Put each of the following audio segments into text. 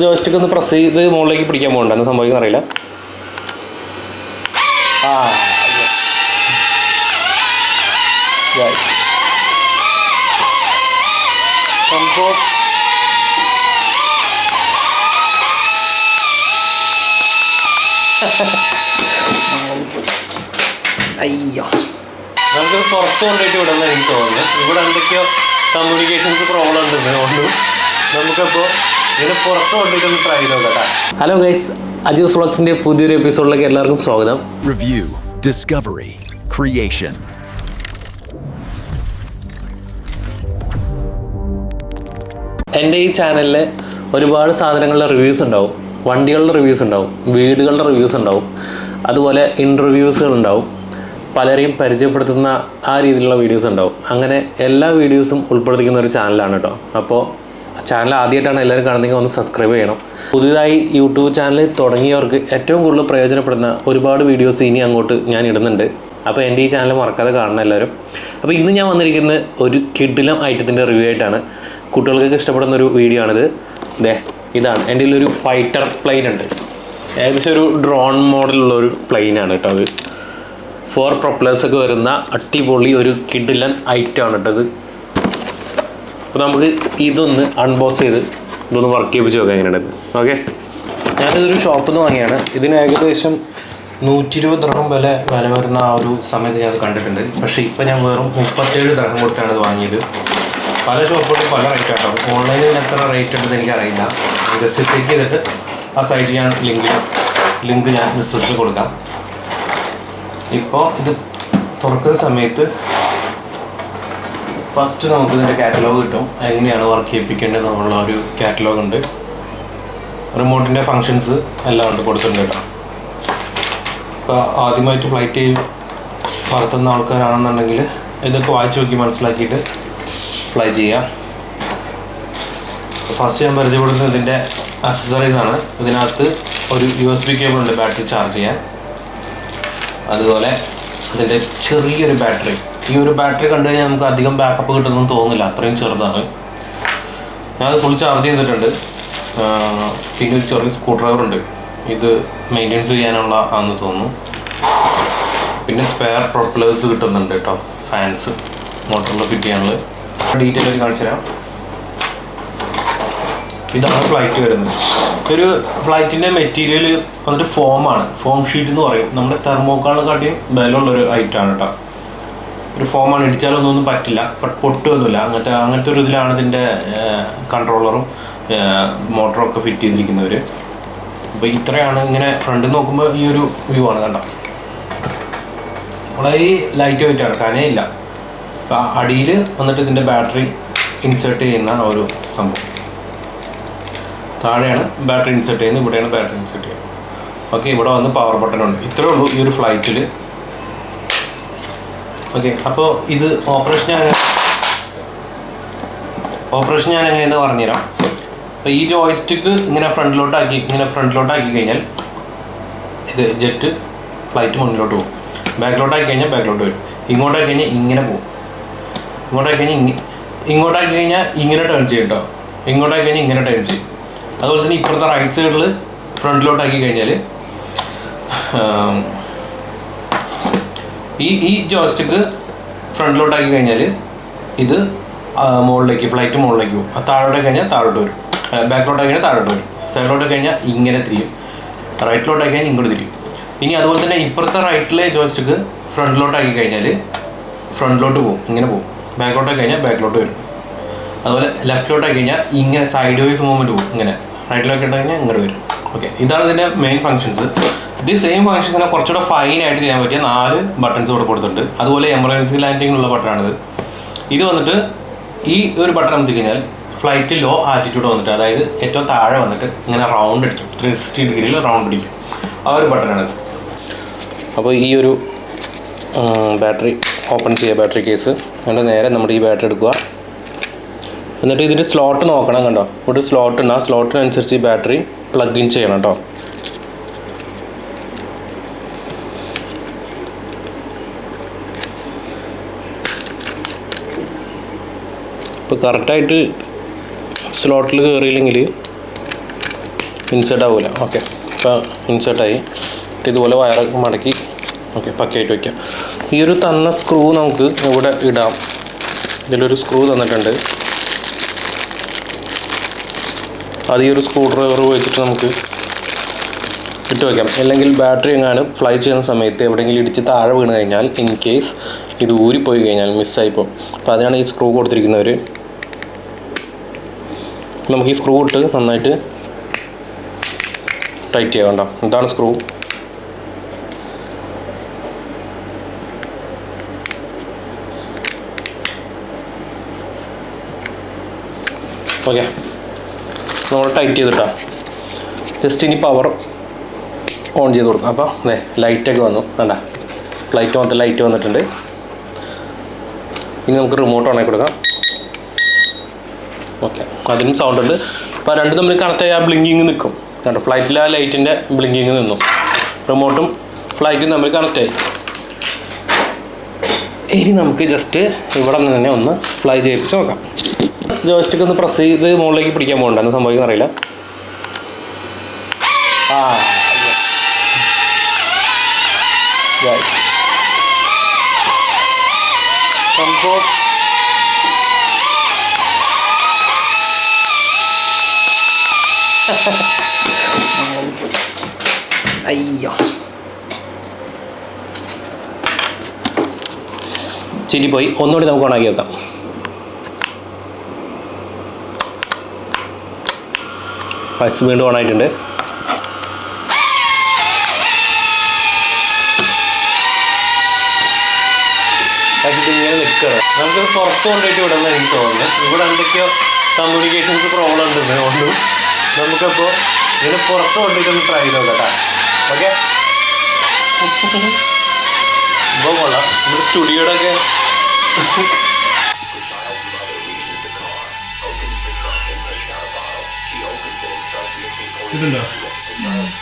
Joystick ഒന്ന് press ചെയ്ത് മുകളിലേക്ക് പിടിക്കാൻ പോകണ്ട എന്ന് സംഭവിക്കുന്ന അറിയില്ല. ആ അയ്യോ. നമുക്ക് പുറത്ത് കൊണ്ടുപോയിട്ട് വിടുന്ന എനിക്ക് തോന്നുന്നു ഇവിടെ എന്തൊക്കെയോ കമ്മ്യൂണിക്കേഷൻസ് പ്രോബ്ലം ഉണ്ട് അതുകൊണ്ട് നമുക്കപ്പോൾ ഇങ്ങനെ പുറത്ത് കൊണ്ടിട്ടൊന്ന് ട്രൈ ചെയ്ത് നോക്കാം ഹലോ ഗൈസ് അജീസ് വ്ളോഗ്സിന്റെ പുതിയൊരു എപ്പിസോഡിലേക്ക് എല്ലാവർക്കും സ്വാഗതം. റിവ്യൂ ഡിസ്കവറി ക്രിയേഷൻ എന്റെ ഈ ചാനലിൽ ഒരുപാട് സാധനങ്ങളുടെ റിവ്യൂസ് ഉണ്ടാവും. വണ്ടികളുടെ റിവ്യൂസ് ഉണ്ടാവും. വീടുകളുടെ റിവ്യൂസ് ഉണ്ടാവും. അതുപോലെ ഇന്റർവ്യൂസുകൾ ഉണ്ടാവും. പലരെയും പരിചയപ്പെടുത്തുന്ന ആ രീതിയിലുള്ള വീഡിയോസ് ഉണ്ടാവും. അങ്ങനെ എല്ലാ വീഡിയോസും ഉൾപ്പെടുത്തിക്കുന്ന ഒരു ചാനലാണ് കേട്ടോ അപ്പോൾ ചാനൽ ആദ്യമായിട്ടാണ് എല്ലാവരും കാണുന്നതെങ്കിൽ ഒന്ന് സബ്സ്ക്രൈബ് ചെയ്യണം. പുതിയതായി യൂട്യൂബ് ചാനൽ തുടങ്ങിയവർക്ക് ഏറ്റവും കൂടുതൽ പ്രയോജനപ്പെടുന്ന ഒരുപാട് വീഡിയോസ് ഇനി അങ്ങോട്ട് ഞാൻ ഇടുന്നുണ്ട്. അപ്പോൾ എന്റെ ഈ ചാനൽ മറക്കാതെ കാണണം എല്ലാവരും. അപ്പോൾ ഇന്ന് ഞാൻ വന്നിരിക്കുന്നത് ഒരു കിഡിലം ഐറ്റത്തിന്റെ റിവ്യൂ ആയിട്ടാണ്. കുട്ടികൾക്കൊക്കെ ഇഷ്ടപ്പെടുന്ന ഒരു വീഡിയോ ആണിത്. ദേ ഇതാണ്. എന്റെ ഒരു ഫൈറ്റർ പ്ലെയിൻ ഉണ്ട്. ഏകദേശം ഒരു ഡ്രോൺ മോഡലുള്ള ഒരു പ്ലെയിനാണ് കേട്ടോ അത്. ഫോർ പ്രൊപ്ലേഴ്സൊക്കെ വരുന്ന അട്ടിപൊളി ഒരു കിഡിലൻ ഐറ്റമാണ് കേട്ടോ ഇത്. അപ്പോൾ നമുക്ക് ഇതൊന്ന് അൺബോക്സ് ചെയ്ത് ഇതൊന്ന് വർക്ക് ചെയ്യിപ്പിച്ച് നോക്കാം എങ്ങനെയുണ്ട് ഓക്കെ ഞാനിതൊരു ഷോപ്പിൽ നിന്ന് വാങ്ങിയാണ്. ഇതിന് ഏകദേശം നൂറ്റി ഇരുപത് ദർഹം വില വില വരുന്ന ആ ഒരു സമയത്ത് ഞാൻ കണ്ടിട്ടുണ്ട്. പക്ഷേ ഇപ്പം ഞാൻ വെറും മുപ്പത്തേഴ് ദർഹം കൊടുത്താണ് ഇത് വാങ്ങിയത്. പല ഷോപ്പുകളിലും പല റേറ്റ് ആട്ടോ ഓൺലൈനിൽ എത്ര റേറ്റ് ഉണ്ടെന്ന് എനിക്കറിയില്ല. ജസ്റ്റ് ചെക്ക് ചെയ്തിട്ട് ആ സൈറ്റ് ഞാൻ ലിങ്ക് ലിങ്ക് ഞാൻ ഡിസ്ക്രിപ്ഷനിൽ കൊടുക്കാം. ഇപ്പോൾ ഇത് തുറക്കുന്ന സമയത്ത് ഫസ്റ്റ് നമുക്ക് ഇതിന്റെ കാറ്റലോഗ് കിട്ടും. എങ്ങനെയാണ് വർക്ക് ചെയ്യിപ്പിക്കേണ്ടത് എന്നുള്ള ഒരു കാറ്റലോഗ് ഉണ്ട്. റിമോട്ടിന്റെ ഫങ്ഷൻസ് എല്ലാം ഉണ്ട് കൊടുത്തിട്ടുണ്ട് കേട്ടോ. ഇപ്പോൾ ആദ്യമായിട്ട് ഫ്ലൈറ്റ് പറത്തുന്ന ആൾക്കാരാണെന്നുണ്ടെങ്കിൽ ഇതൊക്കെ വായിച്ചു നോക്കി മനസ്സിലാക്കിയിട്ട് ഫ്ലൈ ചെയ്യാം. ഫസ്റ്റ് ഞാൻ പരിചയപ്പെടുന്നത് ഇതിന്റെ അക്സസറീസ് ആണ്. ഇതിനകത്ത് ഒരു യു എസ് ബി കേബിൾ ഉണ്ട് ബാറ്ററി ചാർജ് ചെയ്യാൻ. അതുപോലെ ഇതിന്റെ ചെറിയൊരു ബാറ്ററി ഈ ഒരു ബാറ്ററി കണ്ടു കഴിഞ്ഞാൽ നമുക്ക് അധികം ബാക്കപ്പ് കിട്ടുമെന്ന് തോന്നുന്നില്ല. അത്രയും ചെറുതാണ്. ഞാനത് ഫുൾ ചാർജ് ചെയ്തിട്ടുണ്ട്. പിന്നെ ഒരു ചെറിയ സ്ക്രൂ ഡ്രൈവർ ഉണ്ട്. ഇത് മെയിന്റെനൻസ് ചെയ്യാനുള്ള ആണെന്ന് തോന്നുന്നു. പിന്നെ സ്പെയർ പ്രൊപ്പലേഴ്സ് കിട്ടുന്നുണ്ട് കേട്ടോ ഫാൻസ് മോട്ടറിൽ ഫിറ്റ് ചെയ്യാനുള്ളത് ഡീറ്റെയിൽ ആയിട്ട് കാണിച്ചു തരാം. ഇതാണ് ഫ്ലൈറ്റ് വരുന്നത്. ഒരു ഫ്ലൈറ്റിന്റെ മെറ്റീരിയൽ വന്നിട്ട് ഫോമാണ് ഫോം ഷീറ്റ് എന്ന് പറയും. നമ്മുടെ തെർമോക്കാളിനെക്കാട്ടിയും ബലമുള്ളൊരു ഐറ്റമാണ് കേട്ടോ ഒരു ഫോമാണ് ഇടിച്ചാലും ഒന്നും പറ്റില്ല. പൊട്ടുമൊന്നുമില്ല അങ്ങനത്തെ അങ്ങനത്തെ ഒരു ഇതിലാണ് ഇതിന്റെ കൺട്രോളറും മോട്ടറും ഒക്കെ ഫിറ്റ് ചെയ്തിരിക്കുന്നവർ അപ്പോൾ ഇത്രയാണ് ഇങ്ങനെ ഫ്രണ്ട് നോക്കുമ്പോൾ ഈ ഒരു വ്യൂ ആണ് കണ്ട? വളരെ ലൈറ്റ് വെയിറ്റ് ആണ്. ഇല്ല അപ്പോൾ അടിയിൽ വന്നിട്ട് ഇതിന്റെ ബാറ്ററി ഇൻസേർട്ട് ചെയ്യുന്ന ആ ഒരു സംഭവം. താഴെയാണ് ബാറ്ററി ഇൻസേർട്ട് ചെയ്യുന്നത്. ഇവിടെയാണ് ബാറ്ററി ഇൻസേർട്ട് ചെയ്യുന്നത്. ഓക്കെ ഇവിടെ വന്ന് പവർ ബട്ടൺ ഉണ്ട്. ഇത്രയേ ഉള്ളൂ ഈ ഒരു ഫ്ലൈറ്റിൽ ഓക്കെ അപ്പോൾ ഇത് ഓപ്പറേഷൻ ഓപ്പറേഷൻ ഞാൻ എങ്ങനെയെന്ന് പറഞ്ഞുതരാം. അപ്പോൾ ഈ ജോയിസ്റ്റിക്ക് ഇങ്ങനെ ഫ്രണ്ടിലോട്ടാക്കി ഇങ്ങനെ ഫ്രണ്ടിലോട്ടാക്കി കഴിഞ്ഞാൽ ഇത് ജെറ്റ് ഫ്ലൈറ്റ് മുന്നിലോട്ട് പോകും. ബാക്കിലോട്ടാക്കി കഴിഞ്ഞാൽ ബാക്കിലോട്ട് വരും. ഇങ്ങോട്ടാക്കി കഴിഞ്ഞാൽ ഇങ്ങനെ പോകും. ഇങ്ങോട്ടാക്കി കഴിഞ്ഞാൽ ഇങ്ങ ഇങ്ങോട്ടാക്കി കഴിഞ്ഞാൽ ഇങ്ങനെ ടേൺ ചെയ്യും കേട്ടോ. ഇങ്ങോട്ടാക്കി കഴിഞ്ഞാൽ ഇങ്ങനെ ടേൺ ചെയ്യും. അതുപോലെ തന്നെ ഇപ്പുറത്തെ റൈറ്റ് സൈഡിൽ ഫ്രണ്ടിലോട്ടാക്കി കഴിഞ്ഞാൽ ഈ ഈ ജോസ്റ്റിക്ക് ഫ്രണ്ടിലോട്ടാക്കി കഴിഞ്ഞാൽ ഇത് മുകളിലേക്ക് ഫ്ലൈറ്റ് മുകളിലേക്ക് പോകും. താഴോട്ടേക്ക് താഴോട്ട് കഴിഞ്ഞാൽ താഴോട്ട് വരും. ബാക്കിലോട്ടാക്കി കഴിഞ്ഞാൽ താഴോട്ട് വരും. സൈഡിലോട്ട് കഴിഞ്ഞാൽ ഇങ്ങനെ തിരിയും. റൈറ്റിലോട്ടാക്കി കഴിഞ്ഞാൽ ഇങ്ങോട്ട് തിരിയും. ഇനി അതുപോലെ തന്നെ ഇപ്പുറത്തെ റൈറ്റിലെ ജോസ്റ്റിക്ക് ഫ്രണ്ടിലോട്ടാക്കി കഴിഞ്ഞാൽ ഫ്രണ്ടിലോട്ട് പോകും. ഇങ്ങനെ പോകും. ബാക്കിലോട്ടാക്കി കഴിഞ്ഞാൽ ബാക്കിലോട്ട് വരും. അതുപോലെ ലെഫ്റ്റിലോട്ടാക്കി കഴിഞ്ഞാൽ ഇങ്ങനെ സൈഡ് വൈസ് മൂവ്മെന്റ് പോകും. ഇങ്ങനെ. റൈറ്റിലോട്ട് കഴിഞ്ഞാൽ ഇങ്ങോട്ട് വരും. ഓക്കെ ഇതാണ് ഇതിന്റെ മെയിൻ ഫങ്ഷൻസ് ഇത് സെയിം ഫങ്ഷൻസിനെ കുറച്ചുകൂടെ ഫൈൻ ആയിട്ട് ചെയ്യാൻ പറ്റിയ നാല് ബട്ടൺസ് ഇവിടെ കൊടുത്തിട്ടുണ്ട്. അതുപോലെ എമർജൻസി ലാൻഡിങ്ങിനുള്ള ബട്ടണാണിത് ഇത് വന്നിട്ട് ഈ ഒരു ബട്ടൺ അമർത്തി കഴിഞ്ഞാൽ ഫ്ലൈറ്റ് ലോ ആറ്റിറ്റ്യൂഡ് വന്നിട്ട് അതായത് ഏറ്റവും താഴെ വന്നിട്ട് ഇങ്ങനെ റൗണ്ട് അടിക്കും. ത്രീ സിക്സ്റ്റി ഡിഗ്രിയിൽ റൗണ്ട് അടിക്കും ആ ഒരു ബട്ടണാണിത് അപ്പോൾ ഈ ഒരു ബാറ്ററി ഓപ്പൺ ചെയ്യുക ബാറ്ററി കേസ് എന്നിട്ട് നേരെ നമ്മൾ ഈ ബാറ്ററി എടുക്കുക. എന്നിട്ട് ഇതിന്റെ സ്ലോട്ട് നോക്കണം കണ്ടോ? ഒരു സ്ലോട്ട് ഉണ്ട്. ആ സ്ലോട്ടിനനുസരിച്ച് ഈ ബാറ്ററി പ്ലഗ് ഇൻ ചെയ്യണം കേട്ടോ. ഇപ്പോൾ കറക്റ്റായിട്ട് സ്ലോട്ടിൽ കയറിയില്ലെങ്കിൽ ഇൻസേർട്ട് ആവില്ല ഓക്കെ ഇപ്പോൾ ഇൻസേർട്ടായി ഇതുപോലെ വയർ മടക്കി ഓക്കെ പക്കയായിട്ട് വയ്ക്കാം ഈ ഒരു തന്ന സ്ക്രൂ നമുക്ക് ഇവിടെ ഇടാം. ഇതിലൊരു സ്ക്രൂ തന്നിട്ടുണ്ട്. അത് ഈ ഒരു സ്ക്രൂ ഡ്രൈവർ വെച്ചിട്ട് നമുക്ക് ഇട്ട് വയ്ക്കാം അല്ലെങ്കിൽ ബാറ്ററി എങ്ങാനും ഫ്ലൈ ചെയ്യുന്ന സമയത്ത് എവിടെയെങ്കിലും ഇടിച്ച് താഴെ വീണ് കഴിഞ്ഞാൽ ഇൻ കേസ് ഇത് ഊരിപ്പോയി കഴിഞ്ഞാൽ മിസ്സായിപ്പോൾ അപ്പോൾ അതിനാണ് ഈ സ്ക്രൂ കൊടുത്തിരിക്കുന്നവർ നമുക്ക് ഈ സ്ക്രൂ ഇട്ട് നന്നായിട്ട് ടൈറ്റ് ചെയ്യാം ഇതാണ് സ്ക്രൂ ഓക്കെ നമ്മൾ ടൈറ്റ് ചെയ്തിട്ടാ. ജസ്റ്റ് ഇനി പവർ ഓൺ ചെയ്ത് കൊടുക്കും. അപ്പോൾ അതെ ലൈറ്റൊക്കെ വന്നു. വേണ്ട ലൈറ്റ് വന്നിട്ട് ലൈറ്റ് വന്നിട്ടുണ്ട്. ഇനി നമുക്ക് റിമോട്ട് ഓണാക്കി കൊടുക്കാം. ഓക്കെ അതിനും സൗണ്ട് ഉണ്ട്. അപ്പോൾ രണ്ടും തമ്മിൽ കണക്ട് ആ ബ്ലിങ്കിങ് നിൽക്കും കണ്ടോ? ഫ്ലൈറ്റിൽ ആ ലൈറ്റിന്റെ ബ്ലിങ്കിങ് നിന്നു. റിമോട്ടും ഫ്ലൈറ്റും തമ്മിൽ കണക്ട് ആയി. ഇനി നമുക്ക് ജസ്റ്റ് ഇവിടെ നിന്ന് തന്നെ ഒന്ന് ഫ്ലൈ ചെയ്യിപ്പിച്ച് നോക്കാം. ജോയിസ്റ്റിക്ക് ഒന്ന് പ്രസ് ചെയ്ത് മുകളിലേക്ക് പിടിക്കാൻ പോകണ്ട. എന്ന് സംഭവിക്കുന്ന അറിയില്ല. ആ സംഭവം അയ്യോ. ചിരി പോയി ഒന്നുകൂടി നമുക്ക് ഓണാക്കി വെക്കാം. ബസ് വീണ്ടും ഓണായിട്ടുണ്ട് ഇങ്ങനെ നിൽക്കണം നമുക്ക് പുറത്ത് കൊണ്ടുപോയിട്ട് വിടുന്ന എനിക്ക് തോന്നുന്നു. ഇവിടെ എന്തൊക്കെയോ കമ്മ്യൂണിക്കേഷൻസ് പ്രോബ്ലം ഉണ്ട് അതുകൊണ്ട് നമുക്കപ്പോൾ ഇതിന് പുറത്ത് കൊണ്ടുപോയിട്ട് ഒന്ന് ട്രൈ ചെയ്ത് നോക്കാം ഓക്കെ ഇപ്പോൾ കൊള്ളാം. നമ്മുടെ സ്റ്റുഡിയോയുടെ ഒക്കെ ഇതുണ്ടോ? ഗൈസ്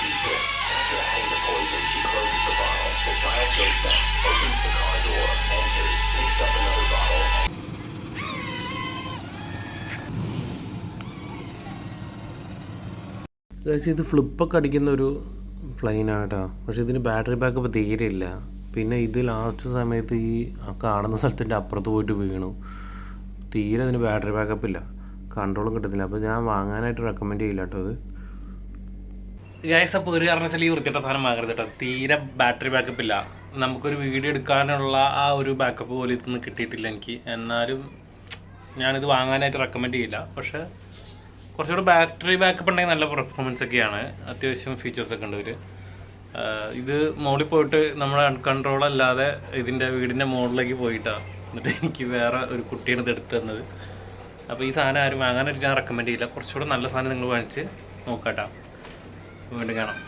ഇത് ഫ്ലിപ്പൊക്കെ അടിക്കുന്ന ഒരു പ്ലെയിനാണ് കേട്ടോ പക്ഷേ ഇതിന് ബാറ്ററി ബാക്കപ്പ് തീരെ ഇല്ല. പിന്നെ ഇത് ലാസ്റ്റ് സമയത്ത് ഈ കാണുന്ന സ്ഥലത്തിന്റെ അപ്പുറത്ത് പോയിട്ട് വീണു. തീരെ ഇതിന് ബാറ്ററി ബാക്കപ്പ് ഇല്ല. കൺട്രോളും കിട്ടുന്നില്ല. അപ്പോൾ ഞാൻ വാങ്ങാനായിട്ട് റെക്കമെൻഡ് ചെയ്യില്ല കേട്ടോ അത് ഗൈസ് അപ്പോൾ ഒരു കാരണവശാലും ഈ വൃത്തിയുടെ സാധനം വാങ്ങരുത് കേട്ടോ. തീരെ ബാറ്ററി ബാക്കപ്പ് ഇല്ല. നമുക്കൊരു വീഡിയോ എടുക്കാനുള്ള ആ ഒരു ബാക്കപ്പ് പോലും ഇതൊന്നും കിട്ടിയിട്ടില്ല എനിക്ക്. എന്നാലും ഞാനിത് വാങ്ങാനായിട്ട് റെക്കമെൻഡ് ചെയ്യില്ല. പക്ഷേ കുറച്ചുകൂടെ ബാറ്ററി ബാക്കപ്പ് ഉണ്ടെങ്കിൽ നല്ല പെർഫോമൻസ് ഒക്കെയാണ്. അത്യാവശ്യം ഫീച്ചേഴ്സ് ഒക്കെ ഉണ്ട് ഇവർ ഇത് മോളിൽ പോയിട്ട് നമ്മൾ അൺകൺട്രോൾ അല്ലാതെ ഇതിന്റെ വീടിന്റെ മുകളിലേക്ക് പോയിട്ടാണ് എന്നിട്ട് എനിക്ക് വേറെ ഒരു കുട്ടിയാണ് ഇത് എടുത്തു തന്നത്. അപ്പോൾ ഈ സാധനം ആരും വാങ്ങാനായിട്ട് ഞാൻ റെക്കമെൻഡ് ചെയ്യില്ല. കുറച്ചുകൂടെ നല്ല സാധനം നിങ്ങൾ വാങ്ങിച്ച് നോക്കാട്ടോ. വീണ്ടും കാണാം.